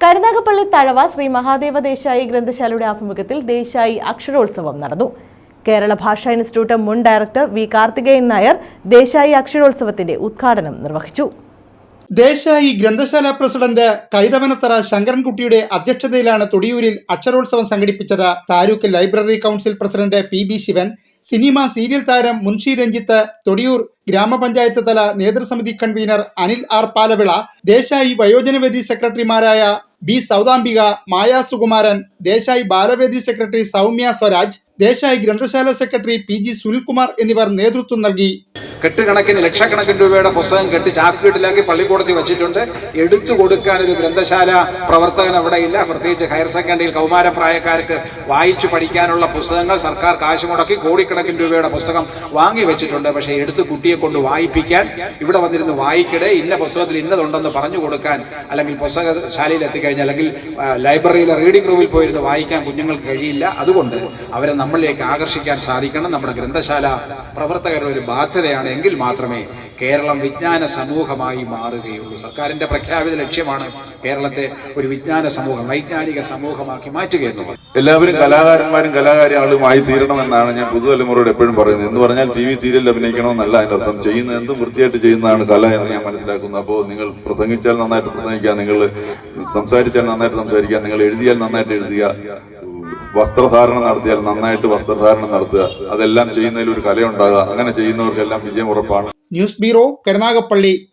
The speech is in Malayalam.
കരുനാഗപ്പള്ളി തഴവ ശ്രീ മഹാദേവ ദേശായി ഗ്രന്ഥശാലയുടെ ആഭിമുഖ്യത്തിൽ ദേശായി അക്ഷരോത്സവം നടന്നു. കേരള ഭാഷാ ഇൻസ്റ്റിറ്റ്യൂട്ട് മുൻ ഡയറക്ടർ വി കാർത്തികേയൻ നായർ ദേശായി അക്ഷരോത്സവത്തിന്റെ ഉദ്ഘാടനം നിർവഹിച്ചു. ദേശായി ഗ്രന്ഥശാല പ്രസിഡന്റ് കൈതവനത്തറ ശങ്കരൻകുട്ടിയുടെ അധ്യക്ഷതയിലാണ് തൊടിയൂരിൽ അക്ഷരോത്സവം സംഘടിപ്പിച്ചത്. Taluk library council president P B Sivan cinema serial താരം മുൻഷി രഞ്ജിത്ത് തൊടിയൂർ ഗ്രാമപഞ്ചായത്ത് തല നേതൃസമിതി കൺവീനർ അനിൽ ആർ പാലവിള ദേശായി വയോജനവേദി സെക്രട്ടറിമാരായ ബി സൗദാംബിക മായ സുകുമാരൻ ദേശായി ബാലവേദി സെക്രട്ടറി സൗമ്യ സ്വരാജ് ദേശായി ഗ്രന്ഥശാല സെക്രട്ടറി പി ജി സുനിൽകുമാർ എന്നിവർ നേതൃത്വം നൽകി. കെട്ടുകണക്കിന് ലക്ഷക്കണക്കിന് രൂപയുടെ പുസ്തകം കെട്ടി ചാക്കുകെട്ടിലാക്കി പള്ളിക്കൂടത്തിൽ വെച്ചിട്ടുണ്ട്. എടുത്തു കൊടുക്കാൻ ഒരു ഗ്രന്ഥശാല പ്രവർത്തകൻ അവിടെ ഇല്ല. പ്രത്യേകിച്ച് ഹയർ സെക്കൻഡറിയിൽ കൗമാരപ്രായക്കാർക്ക് വായിച്ചു പഠിക്കാനുള്ള പുസ്തകങ്ങൾ സർക്കാർ കാശ് മുടക്കി കോടിക്കണക്കിന് രൂപയുടെ പുസ്തകം വാങ്ങി വെച്ചിട്ടുണ്ട്. പക്ഷേ എടുത്ത് കുട്ടിയെ കൊണ്ട് വായിപ്പിക്കാൻ ഇവിടെ വന്നിരുന്ന് വായിക്കടെ ഇന്ന പുസ്തകത്തിൽ ഇന്നതുണ്ടെന്ന് പറഞ്ഞു കൊടുക്കാൻ അല്ലെങ്കിൽ പുസ്തകശാലയിൽ എത്തിക്കഴിഞ്ഞാൽ അല്ലെങ്കിൽ ലൈബ്രറിയിലെ റീഡിംഗ് റൂമിൽ പോയിരുന്ന് വായിക്കാൻ കുഞ്ഞുങ്ങൾക്ക് കഴിയില്ല. അതുകൊണ്ട് അവരെ നമ്മളിലേക്ക് ആകർഷിക്കാൻ സാധിക്കണം. നമ്മുടെ ഗ്രന്ഥശാല പ്രവർത്തകരുടെ ഒരു ബാധ്യതയാണ് എങ്കിൽ മാത്രമേ കേരളം വിജ്ഞാന സമൂഹമായി മാറുകയുള്ളൂ. സർക്കാരിന്റെ പ്രഖ്യാപിത ലക്ഷ്യമാണ് കേരളത്തെ ഒരു വിജ്ഞാന സമൂഹം വൈജ്ഞാനിക സമൂഹമാക്കി മാറ്റുക എന്നുള്ളത്. എല്ലാവരും കലാകാരന്മാരും കലാകാരികളുമായി തീരണമെന്നാണ് ഞാൻ പുതുതലമുറയോട് എപ്പോഴും പറയുന്നത്. എന്ന് പറഞ്ഞാൽ ടി വി സീരിയലിൽ അഭിനയിക്കണമെന്നല്ല അതിന്റെ അർത്ഥം. ചെയ്യുന്ന എന്തും വൃത്തിയായിട്ട് ചെയ്യുന്നതാണ് കല എന്ന് ഞാൻ മനസ്സിലാക്കുന്നു. അപ്പോൾ നിങ്ങൾ പ്രസംഗിച്ചാൽ നന്നായിട്ട് പ്രസംഗിക്കുക നിങ്ങൾ സംസാരിച്ചാൽ നന്നായിട്ട് സംസാരിക്കുക നിങ്ങൾ എഴുതിയാൽ നന്നായിട്ട് എഴുതുക. വസ്ത്രധാരണം നടത്തിയാൽ നന്നായിട്ട് വസ്ത്രധാരണം നടത്തുക. അതെല്ലാം ചെയ്യുന്നതിൽ ഒരു കലയുണ്ടാകുക. അങ്ങനെ ചെയ്യുന്നവർക്കെല്ലാം വിജയം ഉറപ്പാണ്. News bureau Karunagappally.